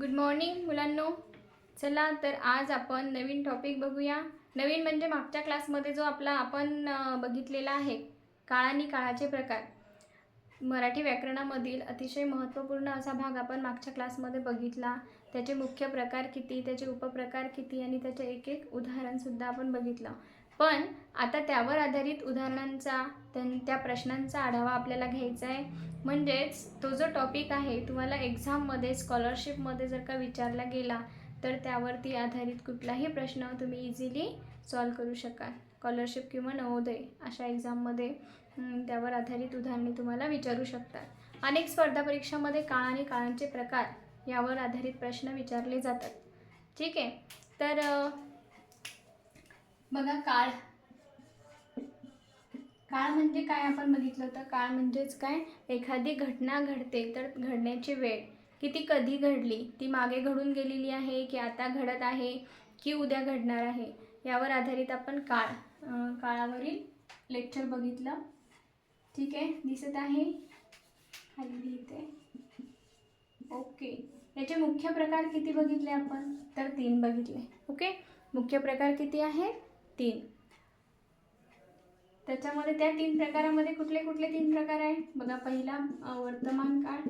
Good morning मुलांनो. चला तर आज आपण नवीन टॉपिक बघूया. नवीन म्हणजे मागच्या क्लासमध्ये जो आपला आपण बघितलेला आहे काळ आणि काळाचे प्रकार. मराठी व्याकरणामधील अतिशय महत्त्वपूर्ण असा भाग आपण मागच्या क्लासमध्ये बघितला. त्याचे मुख्य प्रकार किती त्याचे उपप्रकार किती आणि त्याचे एक एक उदाहरणसुद्धा आपण बघितलं. पण आता त्यावर आधारित उदाहरणांचा त्यां त्या प्रश्नांचा आढावा आपल्याला घ्यायचा आहे. म्हणजेच तो जो टॉपिक आहे तुम्हाला एक्झाममध्ये स्कॉलरशिपमध्ये जर का विचारला गेला तर त्यावरती आधारित कुठलाही प्रश्न तुम्ही इझिली सॉल्व करू शकाल. स्कॉलरशिप किंवा नवोदय अशा एक्झाममध्ये त्यावर आधारित उदाहरणे तुम्हाला विचारू शकतात. अनेक स्पर्धा परीक्षामध्ये काळ आणि काळांचे प्रकार यावर आधारित प्रश्न विचारले जातात. ठीक आहे? तर बघा काळ. काळ म्हणजे काय? आपण बघितलं होतं काळ म्हणजेच काय? एखादी घटना घडते तर घडण्याची वेळ. की ती कधी घडली? ती मागे घडून गेलेली आहे की आता घडत आहे की उद्या घडणार आहे? यावर आधारित आपण काळ. काळावरील लेक्चर बघितलं. ठीक आहे? दिसत आहे? खाली लिहिते. ओके. याचे मुख्य प्रकार किती बघितले आपण? तर तीन बघितले. ओके? मुख्य प्रकार किती आहे? तीन. त्याच्यामध्ये त्या तीन प्रकारामध्ये कुठले कुठले तीन प्रकार आहे बघा पहिला वर्तमान काळ.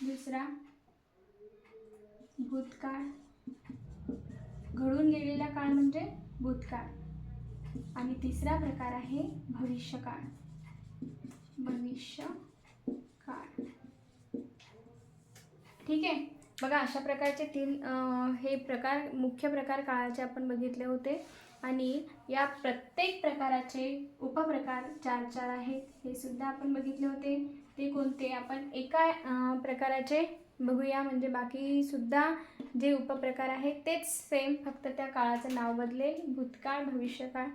दुसरा भूतकाळ. घडून गेलेला काळ म्हणजे भूतकाळ. आणि तिसरा प्रकार आहे भविष्यकाळ. भविष्य काळ ठीक आहे? बघा अशा प्रकारचे तीन हे प्रकार मुख्य प्रकार काळाचे आपण बघितले होते. आणि या प्रत्येक प्रकाराचे उपप्रकार चार चार आहेत. हे सुद्धा आपण बघितले होते. ते कोणते? आपण एका प्रकाराचे बघूया. म्हणजे बाकीसुद्धा जे उपप्रकार आहेत तेच सेम फक्त त्या काळाचं नाव बदलेल. भूतकाळ भविष्यकाळ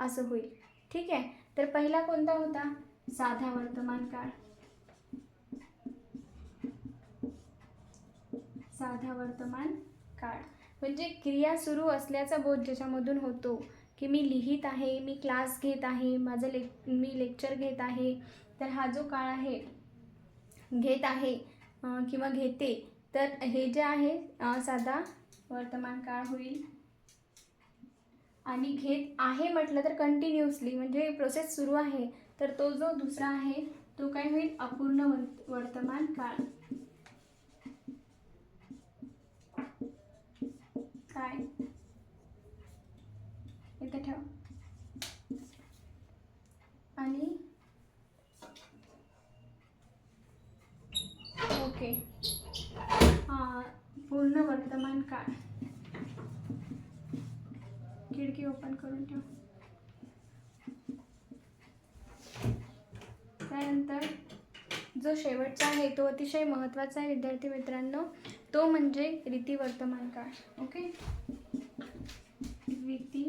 असं होईल. ठीक आहे? तर पहिला कोणता होता? साधा वर्तमान काळ साधा वर्तमान काळ. म्हणजे क्रिया सुरू असल्याचा बोध ज्याच्यामधून होतो की मी लिहित आहे मी क्लास घेत आहे माझं लेक मी लेक्चर घेत आहे तर हा जो काळ आहे घेत आहे किंवा घेते तर हे जे आहे साधा वर्तमान काळ होईल. आणि घेत आहे म्हटलं तर कंटिन्युअसली म्हणजे प्रोसेस सुरू आहे तर तो जो दुसरा आहे तो काय होईल? अपूर्ण वर्तमान काळ. काय इथे ठेव. आणि ओके. हा पूर्ण वर्तमान काळ. खिडकी ओपन करून ठेव. त्यानंतर जो शेवटचा आहे तो अतिशय महत्त्वाचा आहे विद्यार्थी मित्रांनो. तो म्हणजे रीती वर्तमान काळ. ओके रीती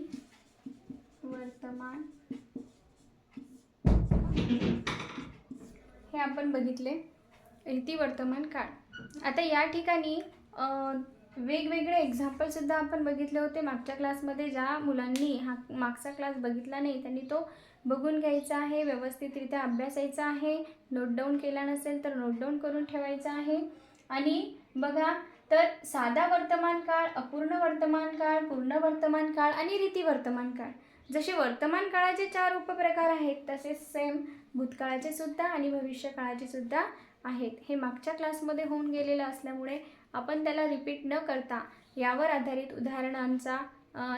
वर्तमान हे आपण बघितले. रीती वर्तमान काळ. आता या ठिकाणी वेगवेगळे एक्झाम्पलसुद्धा आपण बघितले होते. मागच्या क्लासमध्ये ज्या मुलांनी हा मागचा क्लास बघितला नाही त्यांनी तो बघून घ्यायचा आहे व्यवस्थितरित्या अभ्यासायचा आहे. नोट डाऊन केला नसेल तर नोट डाऊन करून ठेवायचा आहे. आणि बघा तर साधा वर्तमान काळ अपूर्ण वर्तमान काळ पूर्ण वर्तमान काळ आणि रीती वर्तमान काळ. जसे वर्तमान काळाचे चार उपप्रकार आहेत तसेच सेम भूतकाळाचे सुद्धा आणि भविष्य काळाचे सुद्धा आहेत. हे मागच्या क्लासमध्ये होऊन गेलेलं असल्यामुळे आपण त्याला रिपीट न करता यावर आधारित उदाहरणांचा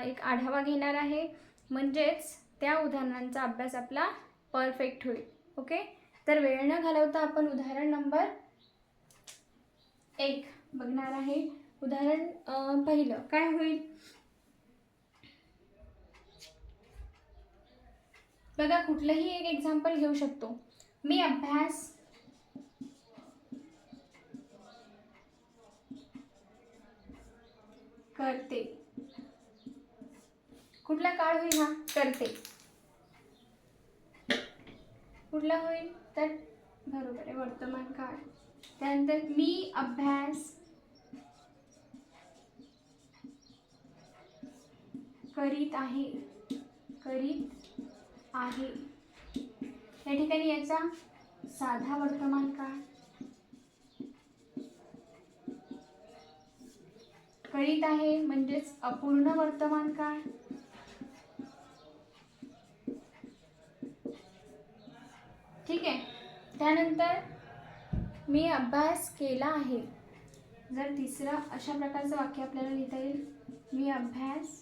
एक आढावा घेणार आहे. म्हणजेच त्या उदाहरणांचा अभ्यास आपला परफेक्ट होईल. ओके तर वेळ न घालवता आपण उदाहरण नंबर एक बघणार आहे. उदाहरण पहिलं. काय होईल? बघा कुठलंही एक एक्झाम्पल घेऊ शकतो. मी अभ्यास करते. कुठला काळ होईल हा? करते. कुठला होईल? तर बरोबर आहे वर्तमान काळ. त्यानंतर मी अभ्यास करीत आहे. करीत आहे. या ठिकाणी याचा साधा वर्तमान काळ करीत आहे म्हणजेच अपूर्ण वर्तमान काळ ठीक आहे. त्यानंतर मी अभ्यास केला आहे. जर तिसरं अशा प्रकारचं वाक्य आपल्याला लिहिता येईल मी अभ्यास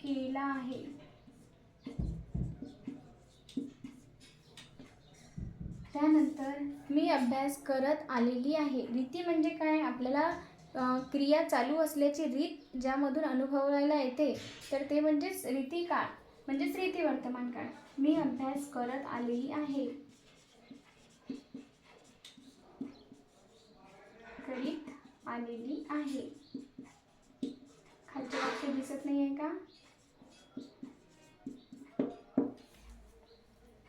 केला आहे. त्यानंतर मी अभ्यास करत आलेली आहे. रीती म्हणजे काय? आपल्याला क्रिया चालू असल्याची रीत ज्यामधून अनुभवायला येते तर ते म्हणजेच रीतीकाळ. म्हणजेच रीती वर्तमान काळ. मी अभ्यास करत आलेली आहे. करीत आलेली आहे. खालचे वाक्य दिसत नाही आहे का?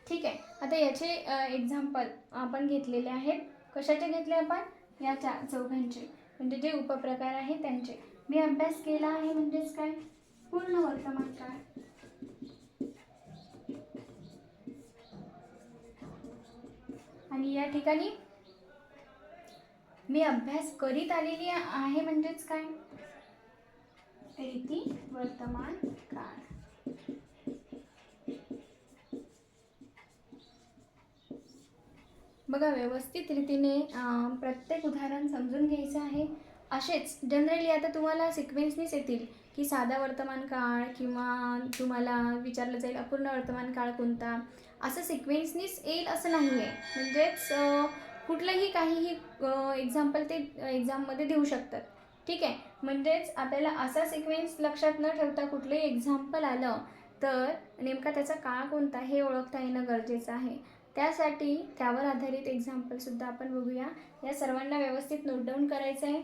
ठीक आहे. आता याचे एक्झाम्पल आपण घेतलेले आहेत. कशाचे घेतले आपण? याच्या चौघांचे. म्हणजे जे उपप्रकार आहेत त्यांचे. मी अभ्यास केला आहे म्हणजेच काय? पूर्ण वर्तमान काळ. आणि या ठिकाणी मी अभ्यास करीत आलेली आहे म्हणजेच काय? रीती वर्तमान काळ. बघा व्यवस्थित रीतीने प्रत्येक उदाहरण समजून घ्यायचं आहे. असेच जनरली आता तुम्हाला सिक्वेन्सनीच येतील. की साधा वर्तमान काळ किंवा तुम्हाला विचारलं जाईल अपूर्ण वर्तमान काळ कोणता? असं सिक्वेन्सनीच येईल असं नाही आहे म्हणजेच कुठलंही काहीही एक्झाम्पल ते एक्झाममध्ये देऊ शकतात. ठीक आहे? म्हणजेच आपल्याला असा सिक्वेन्स लक्षात न ठेवता कुठलंही एक्झाम्पल आलं तर नेमका त्याचा काळ कोणता हे ओळखता येणं गरजेचं आहे. त्यासाठी त्यावर आधारित एक्झाम्पलसुद्धा आपण बघूया. या सर्वांना व्यवस्थित नोट डाऊन करायचं आहे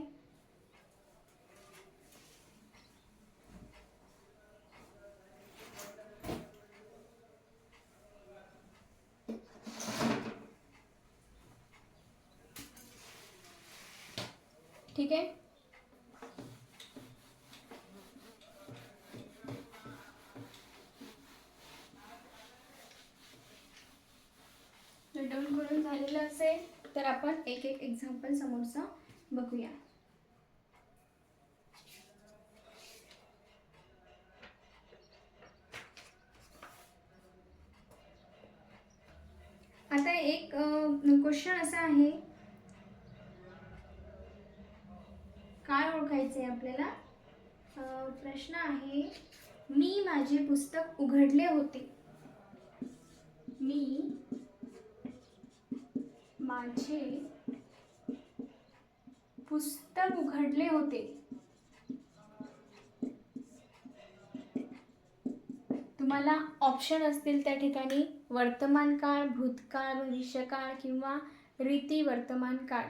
ठीक आहे? नोट डाऊन करून झालेलं असेल तर आपण एक एक एक्झाम्पल समोरचं बघूया आता एक क्वेश्चन असा आहे काय ओळखायचं आहे आपल्याला प्रश्न आहे मी माझे पुस्तक उघडले होते. मी माझे पुस्तक उघडले होते. तुम्हाला ऑप्शन असतील त्या ठिकाणी वर्तमान काळ भूतकाळ भविष्यकाळ किंवा रीती वर्तमान काळ.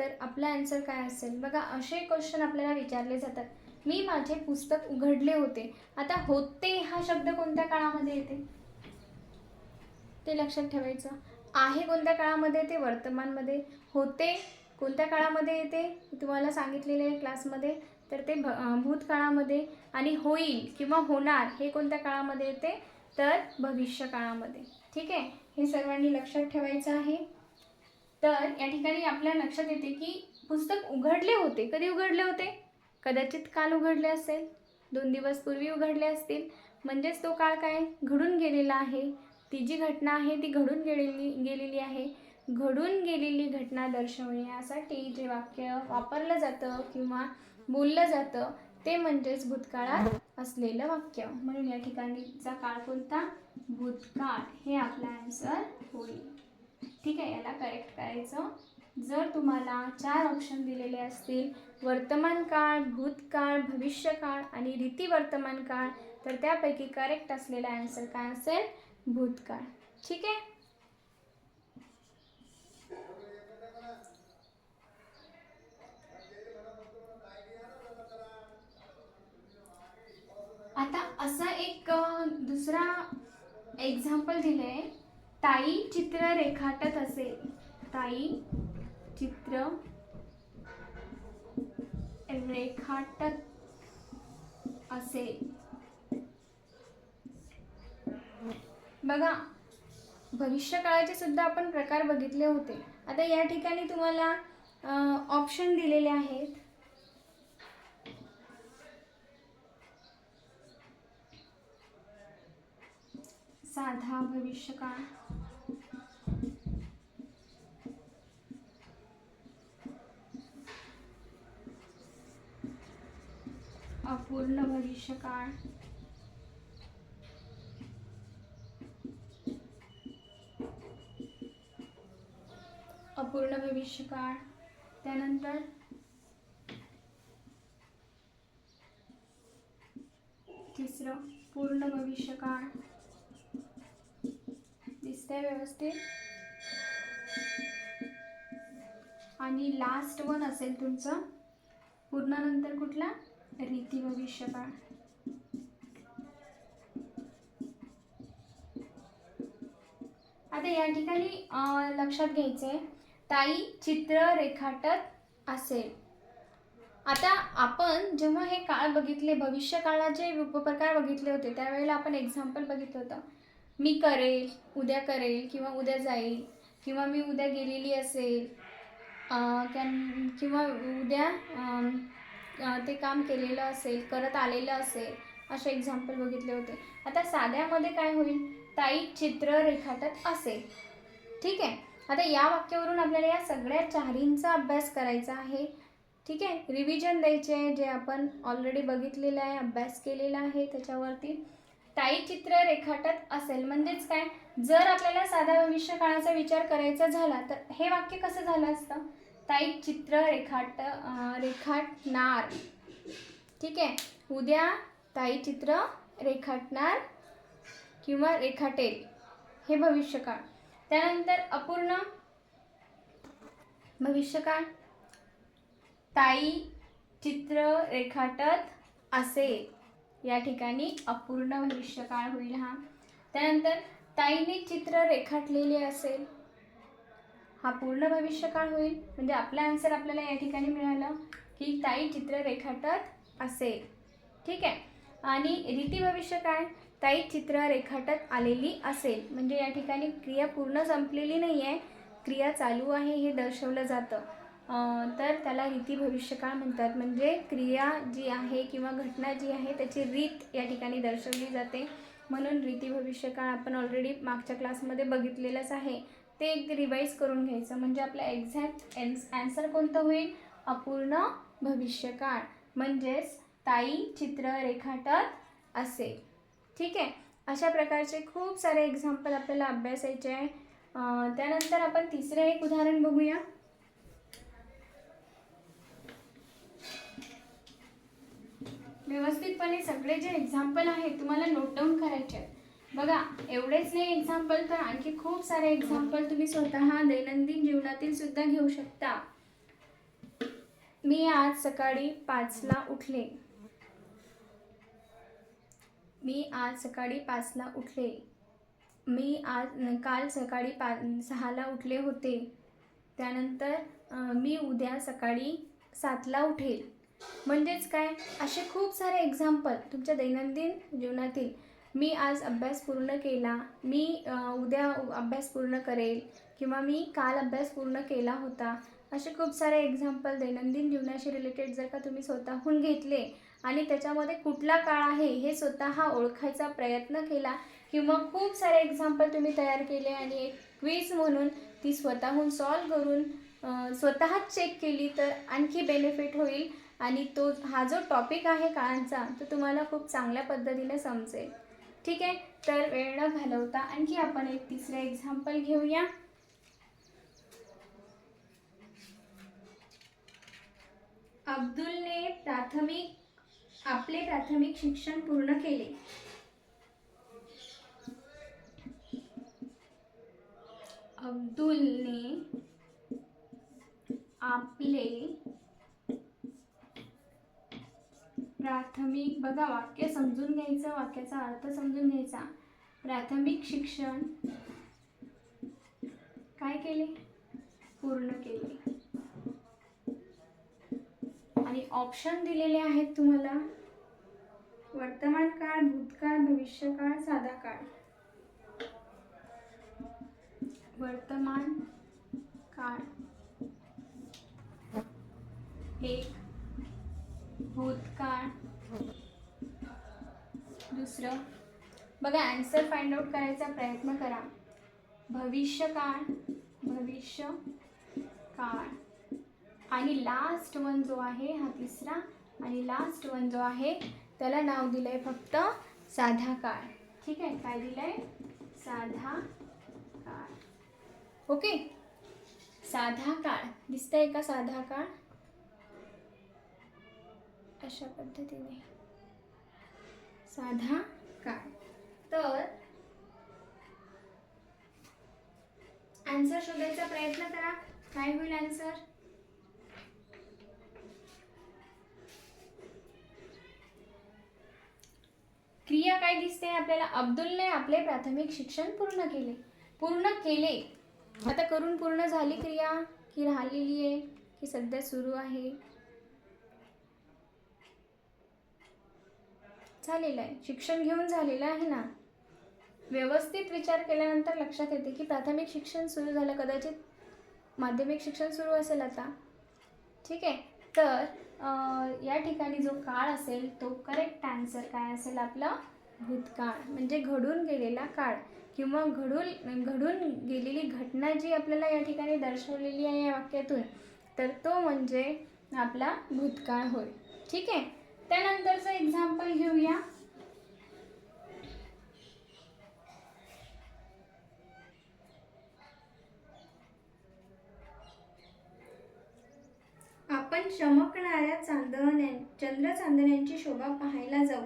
तर आपला आन्सर काय असेल? बघा असे क्वेश्चन आपल्याला विचारले जातात. मी माझे पुस्तक उघडले होते. आता होते हा शब्द कोणत्या काळामध्ये येते? ते लक्षात ठेवायचं. आहे कोणत्या काळामध्ये येते वर्तमानमध्ये? होते कोणत्या काळामध्ये येते? तुम्हाला सांगितलेले आहे क्लासमध्ये तर ते भ भूतकाळामध्ये. आणि होईल किंवा होणार हे कोणत्या काळामध्ये येते? तर भविष्य काळामध्ये ठीक आहे? हे सर्वांनी लक्षात ठेवायचं आहे. तर या ठिकाणी आपल्या लक्षात येते की पुस्तक उघडले होते. कधी उघडले होते? कदाचित काल उघडले असेल. दोन दिवस पूर्वी उघडले असतील. म्हणजेच तो काळ काय? घडून गेलेला आहे. ती जी घटना आहे ती घडून गेलेली गेलेली आहे. घडून गेलेली घटना दर्शवण्यासाठी जे वाक्य वापरलं जातं किंवा बोललं जातं ते म्हणजेच भूतकाळात असलेलं वाक्य. म्हणून या ठिकाणीचा काळ कोणता? भूतकाळ. हे आपला आन्सर होईल. ठीक आहे याला करेक्ट करायचं. जर तुम्हाला चार ऑप्शन दिलेले असतील वर्तमान काळ भूतकाळ भविष्यकाळ आणि रीती वर्तमान काळ तर त्यापैकी करेक्ट असलेला आन्सर काय असेल? भूतकाळ. ठीक आहे? आता असा एक दुसरा एक्झाम्पल दिलं आहे ताई चित्र रेखाटत असेल. ताई चित्र रेखाटत असेल. बघा भविष्यकाळाचे सुद्धा आपण प्रकार बघितले होते. आता या ठिकाणी तुम्हाला ऑप्शन दिलेले आहेत. साधा भविष्यकाळ. अपूर्ण भविष्यकाळ. अपूर्ण भविष्यकाळ. त्यानंतर तिसरं पूर्ण भविष्यकाळ. दिसतंय व्यवस्थित? आणि लास्ट वन असेल तुमचं. पूर्णानंतर कुठला? रीती भविष्यकाळ आता या ठिकाणी लक्षात घ्यायचं आहे ताई चित्र रेखाटत असेल. आता आपण जेव्हा हे काळ बघितले भविष्य काळाचे उपप्रकार बघितले होते त्यावेळेला आपण एक्झाम्पल बघितलं होतं. मी करेल उद्या करेल किंवा उद्या जाईल किंवा मी उद्या गेलेली असेल किंवा उद्या ते काम केलेलं असेल करत आलेलं असेल असे एक्झाम्पल बघितले होते. आता साध्यामध्ये काय होईल? ताई चित्र रेखाटत असेल. ठीक आहे? आता या वाक्यावरून आपल्याला या सगळ्या चारींचा अभ्यास करायचा आहे. ठीक आहे? रिव्हिजन द्यायचे आहे जे आपण ऑलरेडी बघितलेलं आहे अभ्यास केलेला आहे त्याच्यावरती. ताई चित्र रेखाटत असेल. म्हणजेच काय? जर आपल्याला साधा भविष्य काळाचा विचार करायचा झाला तर हे वाक्य कसं झालं असतं? ताई चित्र रेखाट रेखाटणार. ठीक आहे? उद्या ताई चित्र रेखाटणार किंवा रेखाटेल. हे भविष्यकाळ. त्यानंतर अपूर्ण भविष्यकाळ. ताई चित्र रेखाटत असेल या ठिकाणी अपूर्ण भविष्यकाळ होईल हा. त्यानंतर ताईने चित्र रेखाटलेले असेल. हा पूर्ण भविष्यकाळ होईल. म्हणजे आपला आन्सर आपल्याला या ठिकाणी मिळालं की ताई चित्र रेखाटत असेल. ठीक आहे? आणि रीती भविष्यकाळ ताई चित्र रेखाटत आलेली असेल. म्हणजे या ठिकाणी क्रिया पूर्ण संपलेली नाही आहे क्रिया चालू आहे हे दर्शवलं जातं. तर त्याला रीती भविष्यकाळ म्हणतात. म्हणजे क्रिया जी आहे किंवा घटना जी आहे त्याची रीत या ठिकाणी दर्शवली जाते. म्हणून रीती भविष्यकाळ आपण ऑलरेडी मागच्या क्लासमध्ये बघितलेलंच आहे. ते एक रिवाईज करून घ्यायचं. म्हणजे आपला एक्झॅक्ट एन्स ॲन्सर कोणतं होईल? अपूर्ण भविष्यकाळ. म्हणजेच ताई चित्र रेखाटत असेल. ठीक आहे? अशा प्रकारचे खूप सारे एक्झाम्पल आपल्याला अभ्यासायचे आहे त्यानंतर आपण तिसरं एक उदाहरण बघूया. व्यवस्थितपणे सगळे जे एक्झाम्पल आहेत तुम्हाला नोट डाऊन करायचे आहेत. बघा एवढेच नाही एक्झाम्पल तर आणखी खूप सारे एक्झाम्पल तुम्ही स्वतः दैनंदिन जीवनातील सुद्धा घेऊ शकता. मी आज सकाळी पाचला उठले. मी आज सकाळी पाचला उठले. मी आज काल सकाळी पा सहाला उठले होते. त्यानंतर मी उद्या सकाळी सातला उठेल. म्हणजेच काय? असे खूप सारे एक्झाम्पल तुमच्या दैनंदिन जीवनातील. मी आज अभ्यास पूर्ण केला मी उद्या अभ्यास पूर्ण करेल किंवा मी काल अभ्यास पूर्ण केला होता असे खूप सारे एक्झाम्पल दैनंदिन जीवनाशी रिलेटेड जर का तुम्ही स्वतःहून घेतले आणि त्याच्यामध्ये कुठला काळ आहे हे स्वतः ओळखायचा प्रयत्न केला किंवा खूप सारे एक्झाम्पल तुम्ही तयार केले आणि एक क्विज म्हणून ती स्वतःहून सॉल्व करून स्वतःच चेक केली तर आणखी बेनिफिट होईल आणि तो हा जो टॉपिक आहे काळांचा तो तुम्हाला खूप चांगल्या पद्धतीने समजेल. ठीक आहे? तर वेळ न घालवता आणखी आपण एक तिसरं एक्झाम्पल घेऊया. अब्दुलने प्राथमिक आपले प्राथमिक शिक्षण पूर्ण केले. अब्दुलने आपले प्राथमिक बघा वाक्य समजून घ्यायचं वाक्याचा अर्थ समजून घ्यायचा. प्राथमिक शिक्षण काय केले? पूर्ण केले. आणि ऑप्शन दिलेले आहेत तुम्हाला. वर्तमान काळ भूतकाळ भविष्यकाळ साधा काळ. वर्तमान काळ. एक भूतकाळ. दुसरं बघा ॲन्सर फाइंड आउट करायचा प्रयत्न करा. भविष्यकाळ भविष्य काळ आणि लास्ट वन जो आहे हा तिसरा आणि लास्ट वन जो आहे त्याला नाव दिलं आहे फक्त साधा काळ ठीक आहे? काय दिलं आहे साधा काळ ओके साधा काळ दिसतंय का साधा काळ अशा पद्धतीने. साधा काळ तर आन्सर शोधायचा प्रयत्न करा. काय होईल आन्सर क्रिया काय दिसते? आपल्याला अब्दुलने आपले प्राथमिक शिक्षण पूर्ण केले. पूर्ण केले. आता करून पूर्ण झाली क्रिया? की राहिलेली आहे? की सध्या सुरू आहे? झालेलं आहे. शिक्षण घेऊन झालेलं आहे ना? व्यवस्थित विचार केल्यानंतर लक्षात येते की प्राथमिक शिक्षण सुरू झालं. कदाचित माध्यमिक शिक्षण सुरू असेल आता. ठीक आहे? तर या ठिकाणी जो काळ असेल तो करेक्ट आन्सर काय असेल आपला? भूतकाळ. म्हणजे घडून गेलेला काळ. किंवा घडून घडून गेलेली घटना जी आपल्याला या ठिकाणी दर्शवलेली आहे या वाक्यातून तर तो म्हणजे आपला भूतकाळ होय. ठीक आहे? त्यानंतरचं एक्झाम्पल घेऊया. आपण चमकणाऱ्या चांदण्या चंद्र चांदण्यांची शोभा पाहायला जाऊ.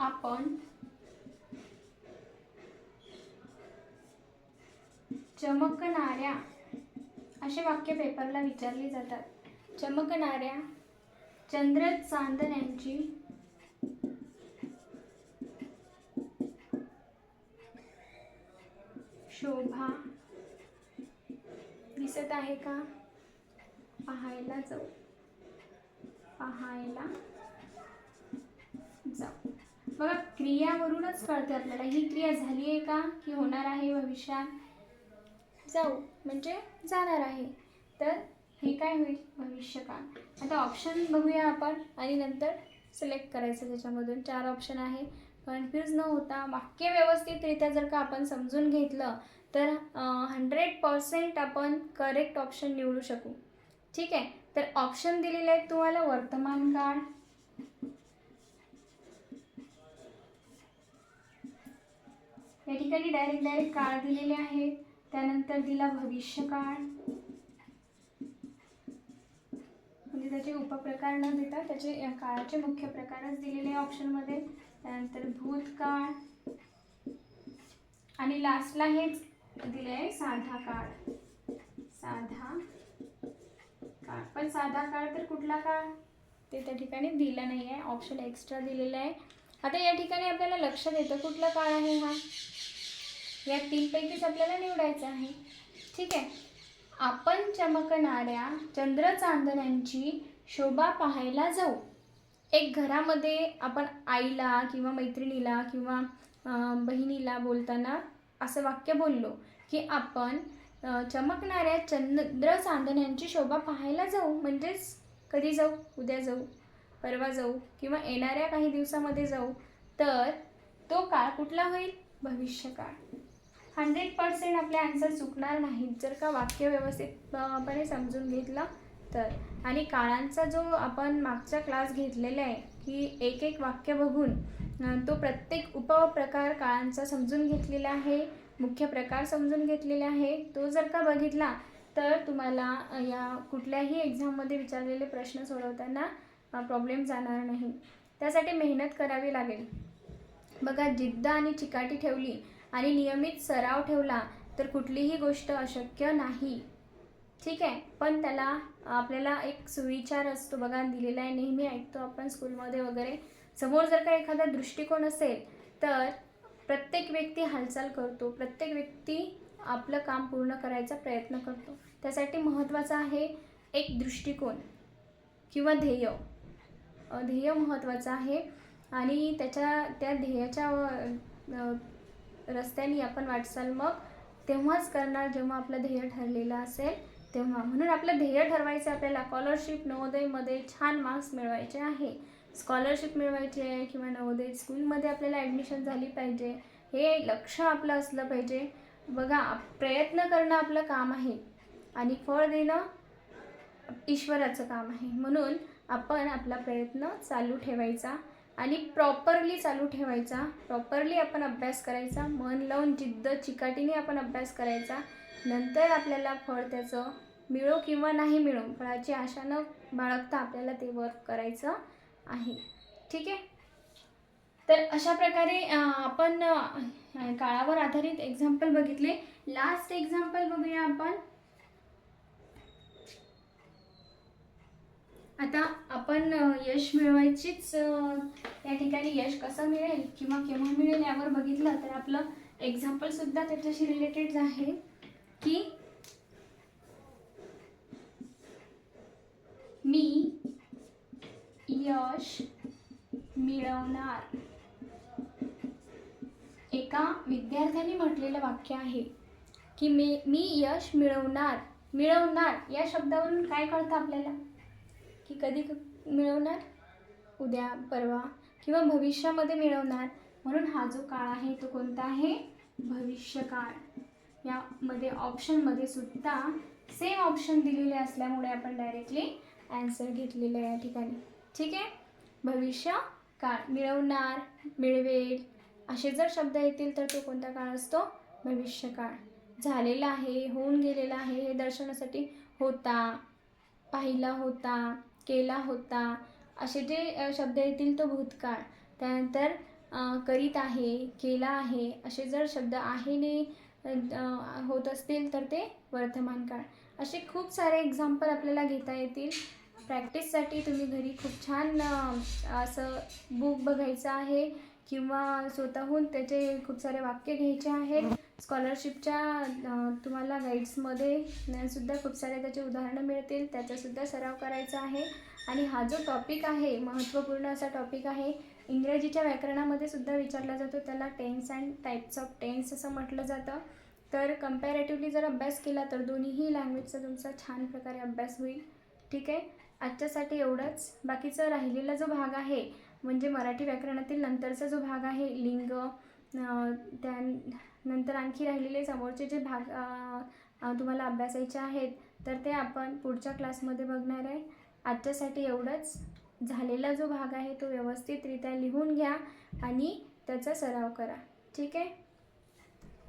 आपण चमकणाऱ्या असे वाक्य पेपरला विचारली जातात. चमकणाऱ्या चंद्र चांदण्यांची शोभा दिसत आहे का? पाहायला जाऊ. पाहायला जाऊ. बघा क्रियावरूनच कळते आपल्याला. ही क्रिया झाली आहे का? की होणार आहे भविष्यात? जाऊ. म्हणजे जाणार आहे. तर हे काय होईल? भविष्यकाळ. आता ऑप्शन बघूया आपण. आणि नंतर सिलेक्ट करायचं त्याच्यामधून. चार ऑप्शन आहे. कन्फ्यूज न होता वाक्य व्यवस्थितरित्या जर का आपण समजून घेतलं तर हंड्रेड पर्सेंट आपण करेक्ट ऑप्शन निवडू शकू. ठीक आहे? तर ऑप्शन दिलेले आहेत तुम्हाला वर्तमान काळ. या ठिकाणी डायरेक्ट डायरेक्ट काळ दिलेले आहेत. त्यानंतर दिला भविष्यकाळ. उपप्रकार न देता त्याचे या काळाचे मुख्य प्रकारच दिलेले आहे ऑप्शनमध्ये. त्यानंतर भूतकाळ. आणि लास्टला हेच दिले आहे साधा काळ. साधा काळ. पण साधा काळ तर कुठला काळ? ते त्या ठिकाणी दिलं नाही आहे ऑप्शन एक्स्ट्रा दिलेलं आहे. आता या ठिकाणी आपल्याला लक्षात येतं कुठला काळ आहे हा? या तीनपैकीच आपल्याला निवडायचं आहे. ठीक आहे. आपण चमकणाऱ्या चंद्रचांदण्यांची शोभा पाहायला जाऊ. एक घरामध्ये आपण आईला किंवा मैत्रिणीला किंवा बहिणीला बोलताना असं वाक्य बोललो की आपण चमकणाऱ्या चंद्र चांदण्यांची शोभा पाहायला जाऊ. म्हणजेच कधी जाऊ? उद्या जाऊ? परवा जाऊ? किंवा येणाऱ्या काही दिवसामध्ये जाऊ? तर तो काळ कुठला होईल? भविष्यकाळ. हंड्रेड पर्सेंट आपले आन्सर चुकणार नाहीत. जर का वाक्य व्यवस्थितपणे समजून घेतलं तर. आणि काळांचा जो आपण मागचा क्लास घेतलेला आहे की एक एक वाक्य बघून तो प्रत्येक उपप्रकार काळांचा समजून घेतलेला आहे मुख्य प्रकार समजून घेतलेले आहे. तो जर का बघितला तर तुम्हाला या कुठल्याही एक्झाममध्ये विचारलेले प्रश्न सोडवताना प्रॉब्लेम जाणार नाही. त्यासाठी मेहनत करावी लागेल. बघा जिद्द आणि चिकाटी ठेवली आणि नियमित सराव ठेवला तर कुठलीही गोष्ट अशक्य नाही. ठीक आहे पण त्याला आपल्याला एक सुविचार असतो बघा दिलेला आहे नेहमी ऐकतो आपण स्कूलमध्ये वगैरे. समोर जर का एखादा दृष्टिकोन असेल तर प्रत्येक व्यक्ती हालचाल करतो प्रत्येक व्यक्ती आपलं काम पूर्ण करायचा प्रयत्न करतो. त्यासाठी महत्त्वाचं आहे एक दृष्टिकोन किंवा ध्येय. ध्येय महत्त्वाचं आहे आणि त्याच्या त्या ध्येयाच्या रस्त्याने आपण वाटचाल मग तेव्हाच करणार जेव्हा आपलं ध्येय ठरलेलं असेल. तेव्हा म्हणून आपलं ध्येय ठरवायचं आपल्याला स्कॉलरशिप नवोदयमध्ये छान मार्क्स मिळवायचे आहे. स्कॉलरशिप मिळवायची आहे किंवा नवोदय स्कूलमध्ये आपल्याला ॲडमिशन झाली पाहिजे हे लक्ष आपलं असलं पाहिजे. बघा प्रयत्न करणं आपलं काम आहे आणि फळ देणं ईश्वराचं काम आहे. म्हणून आपण आपला प्रयत्न चालू ठेवायचा आणि प्रॉपरली चालू ठेवायचा. प्रॉपरली आपण अभ्यास करायचा. मन लावून जिद्द चिकाटीने आपण अभ्यास करायचा. नंतर आपल्याला फळ त्याचं मिळो किंवा नाही मिळो फळाची आशा न बाळगता आपल्याला ते वर्क करायचं आहे. ठीक आहे? तर अशा प्रकारे आपण काळावर आधारित एक्झाम्पल बघितले. लास्ट एक्झाम्पल बघूया आपण. आता आपण यश मिळवायचीच त्या या ठिकाणी यश कसं मिळेल किंवा केव्हा मिळेल यावर बघितलं तर आपलं एक्झाम्पलसुद्धा त्याच्याशी रिलेटेड आहे. की मी यश मिळवणार. एका विद्यार्थ्याने म्हटलेलं वाक्य आहे की मी मी यश मिळवणार मिळवणार. या शब्दावरून काय कळतं आपल्याला? की कधी क- मिळवणार? उद्या परवा किंवा भविष्यामध्ये मिळवणार. म्हणून हा जो काळ आहे तो कोणता आहे? भविष्यकाळ. यामध्ये ऑप्शनमध्ये सुद्धा सेम ऑप्शन दिलेले असल्यामुळे आपण डायरेक्टली ॲन्सर घेतलेलं आहे या ठिकाणी. ठीक आहे? भविष्य काळ. मिळवणार मिळवेल. असे जर शब्द येतील तर तो कोणता काळ असतो? भविष्यकाळ झालेला आहे होऊन गेलेला आहे हे दर्शवण्यासाठी होता पाहिला होता केला होता. असे जे शब्द येतील तो भूतकाळ. त्यानंतर करीत आहे केला आहे असे जर शब्द आहेने नाही होत असतील तर ते वर्तमान काळ. असे खूप सारे एक्झाम्पल आपल्याला घेता येतील. प्रॅक्टिससाठी तुम्ही घरी खूप छान असं बुक बघायचं आहे किंवा स्वतःहून त्याचे खूप सारे वाक्य घ्यायचे आहेत. स्कॉलरशिपच्या तुम्हाला गाईड्समध्ये सुद्धा खूप सारे त्याचे उदाहरणं मिळतील. त्याचासुद्धा सराव करायचा आहे. आणि हा जो टॉपिक आहे महत्त्वपूर्ण असा टॉपिक आहे इंग्रजीच्या व्याकरणामध्ये सुद्धा विचारला जातो. त्याला tense and types of tense असं म्हटलं जातं. तर कम्पॅरेटिव्हली जर अभ्यास केला तर दोन्हीही लँग्वेजचा तुमचा छान प्रकारे अभ्यास होईल. ठीक आहे? आजच्यासाठी एवढंच. बाकीचा राहिलेला जो भाग आहे म्हणजे मराठी व्याकरणातील नंतरचा जो भाग आहे लिंग त्या नंतर आणखी राहिलेले समोरचे जे भाग तुम्हाला अभ्यासायचे आहेत तर ते आपण पुढच्या क्लासमध्ये बघणार आहे. आजच्यासाठी एवढंच. झालेला जो भाग आहे तो व्यवस्थितरित्या लिहून घ्या आणि त्याचा सराव करा. ठीक आहे?